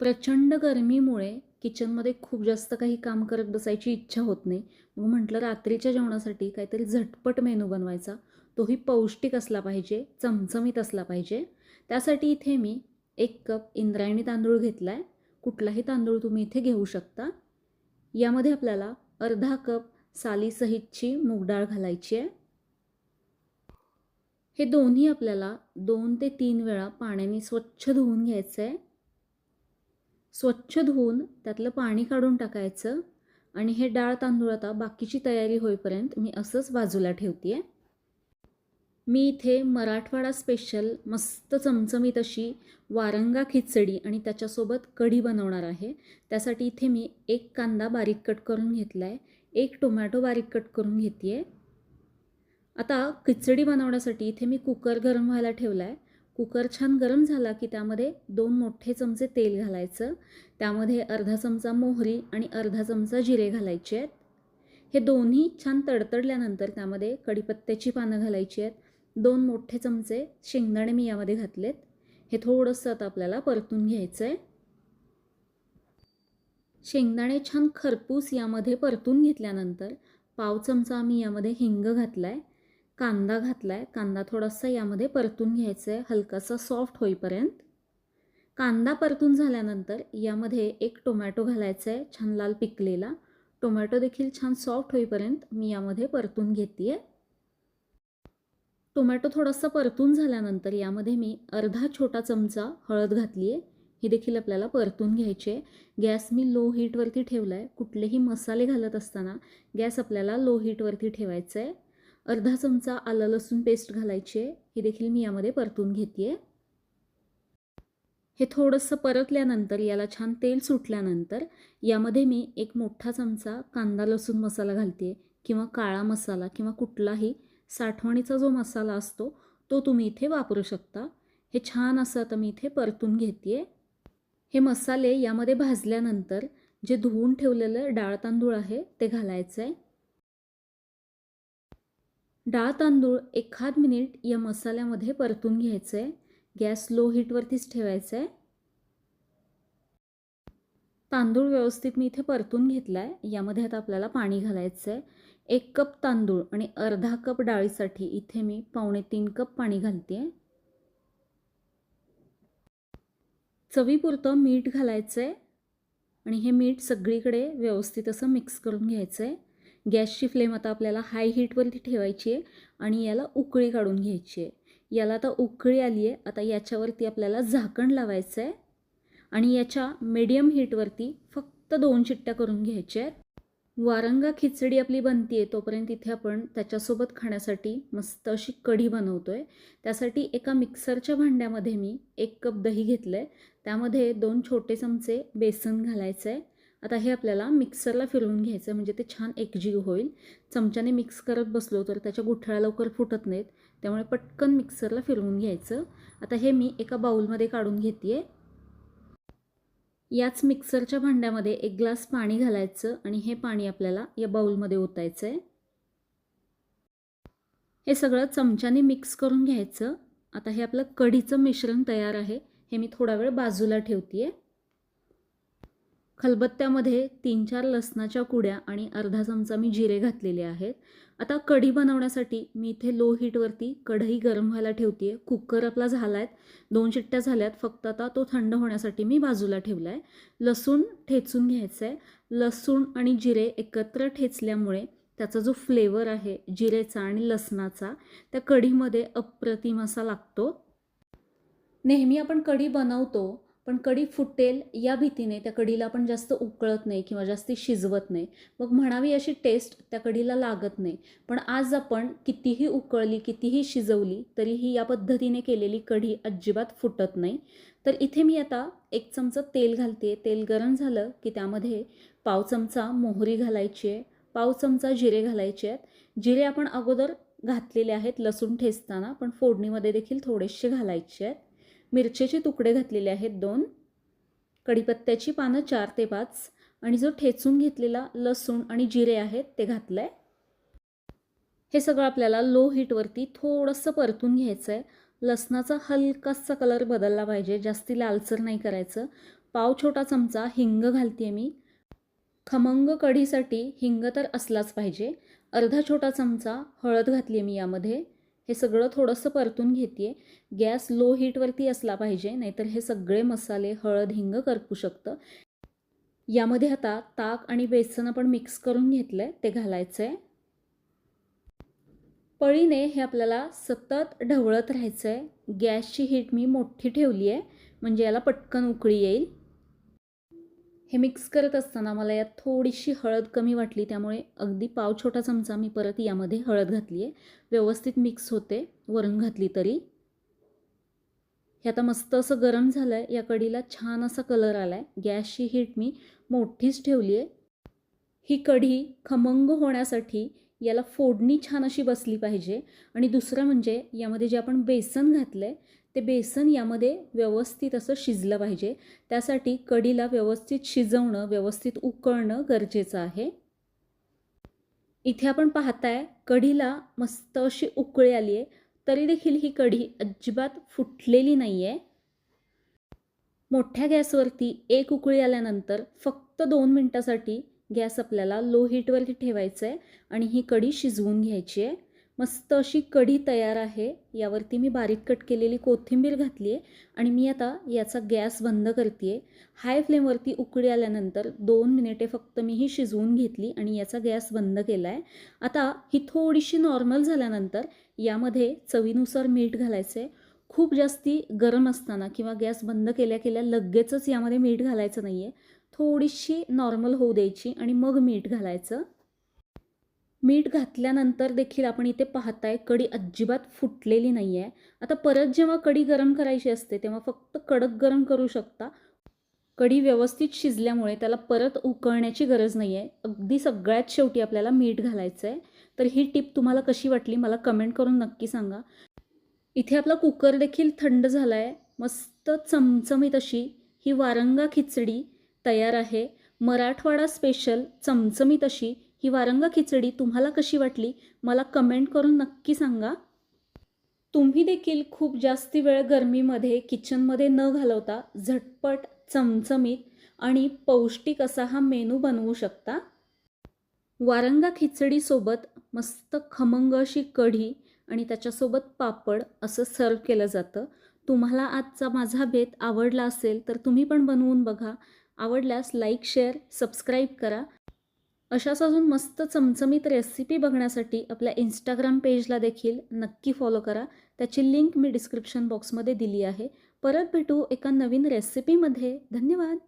प्रचंड गरमीमुळे किचनमध्ये खूप जास्त काही काम करत बसायची इच्छा होत नाही. मग म्हटलं रात्रीच्या जेवणासाठी काहीतरी झटपट मेनू बनवायचा. तोही पौष्टिक असला पाहिजे चमचमीत असला पाहिजे. त्यासाठी इथे मी एक कप इंद्रायणी तांदूळ घेतला आहे कुठलाही तांदूळ तुम्ही इथे घेऊ शकता. यामध्ये आपल्याला अर्धा कप सालीसहितची मूग डाळ घालायची आहे. हे दोन्ही आपल्याला दोन ते तीन वेळा पाण्याने स्वच्छ धुवून घ्यायचं आहे स्वच्छ धुवून त्यातलं पाणी काढून टाकायचं आणि हे डाळ तांदूळ आता बाकीची तयारी होईपर्यंत मी असंच बाजूला ठेवते आहे मी इथे मराठवाडा स्पेशल मस्त चमचमीत अशी वारंगा खिचडी आणि त्याच्यासोबत कढी बनवणार आहे. त्यासाठी इथे मी एक कांदा बारीक कट करून घेतला आहे एक टोमॅटो बारीक कट करून घेते आहे आता खिचडी बनवण्यासाठी इथे मी कुकर गरम व्हायला ठेवला आहे कुकर छान गरम झाला की त्यामध्ये दोन मोठे चमचे तेल घालायचं. त्यामध्ये अर्धा चमचा मोहरी आणि अर्धा चमचा जिरे घालायचे आहेत. हे दोन्ही छान तडतडल्यानंतर त्यामध्ये कढीपत्त्याची पानं घालायची आहेत. दोन मोठे चमचे शेंगदाणे मी यामध्ये घातलेत. हे थोडंसं आता आपल्याला परतून घ्यायचं आहे शेंगदाणे छान खरपूस यामध्ये परतून घेतल्यानंतर पाव चमचा आम्ही यामध्ये हिंग घातला आहे कांदा घातला आहे कांदा थोडासा यामध्ये परतून घ्यायचा आहे हलकासा सॉफ्ट होईपर्यंत. कांदा परतून झाल्यानंतर यामध्ये एक टोमॅटो घालायचा आहे छान लाल पिकलेला. टोमॅटो देखील छान सॉफ्ट होईपर्यंत मी यामध्ये परतून घेते आहे टोमॅटो थोडासा परतून झाल्यानंतर यामध्ये मी अर्धा छोटा चमचा हळद घातली आहे ही देखील आपल्याला परतून घ्यायची. आहे गॅस मी लो हीटवरती ठेवला आहे कुठलेही मसाले घालत असताना गॅस आपल्याला लो हीटवरती ठेवायचा आहे अर्धा चमचा आलं लसूण पेस्ट घालायची. आहे ही देखील मी यामध्ये परतून घेते आहे हे थोडंसं परतल्यानंतर याला छान तेल सुटल्यानंतर यामध्ये मी एक मोठा चमचा कांदा लसूण मसाला घालते किंवा काळा मसाला किंवा कुठलाही साठवणीचा जो मसाला असतो तो तुम्ही इथे वापरू शकता. हे छान असं आता मी इथे परतून घेते हे मसाले यामध्ये भाजल्यानंतर जे धुवून ठेवलेलं डाळ तांदूळ आहे ते घालायचं आहे डाळ तांदूळ एखाद मिनिट या मसाल्यामध्ये परतून घ्यायचं. आहे गॅस लो हीटवरतीच ठेवायचं. आहे तांदूळ व्यवस्थित मी इथे परतून घेतला आहे यामध्ये आता आपल्याला पाणी घालायचं आहे एक कप तांदूळ आणि अर्धा कप डाळीसाठी इथे मी पावणे तीन कप पाणी घालते आहे चवीपुरतं मीठ घालायचं आहे आणि हे मीठ सगळीकडे व्यवस्थित असं मिक्स करून घ्यायचं आहे गॅसची फ्लेम आता आपल्याला हाय हीटवरती ठेवायची आहे आणि याला उकळी काढून घ्यायची आहे. याला आता उकळी आली आहे. आता याच्यावरती आपल्याला झाकण लावायचं आहे. आणि याच्या मीडियम हीटवरती फक्त दोन चिट्ट्या करून घ्यायच्या आहेत. वारंगा खिचडी आपली बनते आहे. तोपर्यंत इथे आपण त्याच्यासोबत खाण्यासाठी मस्त अशी कढी बनवतो आहे त्यासाठी एका मिक्सरच्या भांड्यामध्ये मी एक कप दही घेतलं आहे त्यामध्ये दोन छोटे चमचे बेसन घालायचं आहे आता हे आपल्याला मिक्सरला फिरवून घ्यायचं आहे म्हणजे ते छान एकजीव होईल. चमच्याने मिक्स करत बसलो तर त्याच्या गुठळ्या लवकर फुटत नाहीत. त्यामुळे पटकन मिक्सरला फिरवून घ्यायचं. आता हे मी एका बाऊलमध्ये काढून घेते आहे याच मिक्सरच्या भांड्यामध्ये एक ग्लास पाणी घालायचं आणि हे पाणी आपल्याला या बाऊलमध्ये ओतायचं आहे हे सगळं चमच्याने मिक्स करून घ्यायचं. आता हे आपलं कढीचं मिश्रण तयार आहे. हे मी थोडा वेळ बाजूला ठेवते आहे खलबत्त्यामध्ये तीन चार लसणाच्या कुड्या आणि अर्धा चमचा मी जिरे घातलेले आहेत. आता कढी बनवण्यासाठी मी इथे लो हीटवरती कढई गरम व्हायला ठेवते आहे कुकर आपला झाला आहे दोन शिट्ट्या झाल्यात. फक्त आता तो थंड होण्यासाठी मी बाजूला ठेवला आहे लसूण ठेचून घ्यायचं आहे लसूण आणि जिरे एकत्र ठेचल्यामुळे त्याचा जो फ्लेवर आहे जिरेचा आणि लसणाचा त्या कढीमध्ये अप्रतिम असा लागतो. नेहमी आपण कढी बनवतो पण कढी फुटेल या भीतीने त्या कढीला आपण जास्त उकळत नाही किंवा जास्त शिजवत नाही. मग म्हणावी अशी टेस्ट त्या कढीला लागत नाही. पण आज आपण कितीही उकळली कितीही शिजवली तरीही या पद्धतीने केलेली कढी अजिबात फुटत नाही. तर इथे मी आता एक चमचा तेल घालते तेल गरम झालं की त्यामध्ये पाव चमचा मोहरी घालायची आहे पाव चमचा जिरे घालायचे आहेत. जिरे आपण अगोदर घातलेले आहेत लसूण ठेचताना पण फोडणीमध्ये देखील थोडेसे घालायचे आहेत. मिरचीचे तुकडे घातलेले आहेत दोन कढीपत्त्याची पानं चार ते पाच आणि जो ठेचून घेतलेला लसूण आणि जिरे आहेत ते घातलं आहे हे सगळं आपल्याला लो हीटवरती थोडंसं परतून घ्यायचं आहे लसणाचा हलकासा कलर बदलला पाहिजे जास्ती लालसर नाही करायचं. पाव छोटा चमचा हिंग घालते मी. खमंग कढीसाठी हिंग तर असलाच पाहिजे. अर्धा छोटा चमचा हळद घातली मी यामध्ये. हे सगळं थोडंसं परतून घेते गॅस लो हीटवरती असला पाहिजे नाहीतर हे सगळे मसाले हळद हिंग करपू शकतं. यामध्ये आता ताक आणि बेसन आपण मिक्स करून घेतलं आहे ते घालायचं आहे पळीने हे आपल्याला सतत ढवळत राहायचं आहे गॅसची हीट मी मोठी ठेवली आहे म्हणजे याला पटकन उकळी येईल. हे मिक्स करत असताना मला यात थोडीशी हळद कमी वाटली त्यामुळे अगदी पाव छोटा चमचा मी परत यामध्ये हळद घातली आहे. व्यवस्थित मिक्स होते वरून घातली तरी. हे आता मस्त असं गरम झालं आहे या कढीला छान असा कलर आला आहे गॅसची हीट मी मोठीच ठेवली आहे. ही कढी खमंग होण्यासाठी याला फोडणी छान अशी बसली पाहिजे. आणि दुसरं म्हणजे यामध्ये जे आपण बेसन घातलं आहे ते बेसन यामध्ये व्यवस्थित असं शिजलं पाहिजे. त्यासाठी कढीला व्यवस्थित शिजवणं व्यवस्थित उकळणं गरजेचं आहे. इथे आपण पाहताय कढीला मस्त अशी उकळी आली आहे. तरी देखील ही कढी अजिबात फुटलेली नाही आहे मोठ्या गॅसवरती एक उकळी आल्यानंतर फक्त दोन मिनटासाठी गॅस आपल्याला लो हीटवरती ठेवायचं आहे आणि ही कढी शिजवून घ्यायची आहे. मस्त अशी कढी तयार आहे. यावरती मी बारीक कट केलेली कोथिंबीर घातली आहे आणि मी आता याचा गॅस बंद करते आहे हाय फ्लेमवरती उकळी आल्यानंतर दोन मिनिटे फक्त मी ही शिजवून घेतली आणि याचा गॅस बंद केला आहे आता ही थोडीशी नॉर्मल झाल्यानंतर यामध्ये चवीनुसार मीठ घालायचं आहे खूप जास्ती गरम असताना किंवा गॅस बंद केल्या केल्या लगेचच यामध्ये मीठ घालायचं नाही आहे थोडीशी नॉर्मल होऊ द्यायची आणि मग मीठ घालायचं. मीठ घातल्यानंतर देखील आपण इथे पाहताय कडी अजिबात फुटलेली नाही आहे आता परत जेव्हा कडी गरम करायची असते तेव्हा फक्त कडक गरम करू शकता. कढी व्यवस्थित शिजल्यामुळे त्याला परत उकळण्याची गरज नाही आहे अगदी सगळ्यात शेवटी आपल्याला मीठ घालायचं आहे तर ही टिप तुम्हाला कशी वाटली मला कमेंट करून नक्की सांगा. इथे आपला कुकर देखील थंड झाला आहे मस्त चमचमीत अशी ही वारंगा खिचडी तयार आहे. मराठवाडा स्पेशल चमचमीत अशी ही वारंग खिचडी तुम्हाला कशी वाटली? मला कमेंट करून नक्की सांगा. तुम्ही देखील खूप जास्ती वेळ गरमीमध्ये किचनमध्ये न घालवता झटपट चमचमीत आणि पौष्टिक असा हा मेनू बनवू शकता. वारंगा खिचडीसोबत मस्त खमंग अशी कढी आणि त्याच्यासोबत पापड असं सर्व केलं जातं. तुम्हाला आजचा माझा बेत आवडला असेल तर तुम्ही पण बनवून बघा. आवडल्यास लाईक शेअर सबस्क्राईब करा. अशाच अजून मस्त चमचमीत रेसिपी बघण्यासाठी आपल्या इंस्टाग्राम पेजला देखील नक्की फॉलो करा. त्याची लिंक मी डिस्क्रिप्शन बॉक्समध्ये दिली आहे. परत भेटू एका नवीन रेसिपीमध्ये धन्यवाद!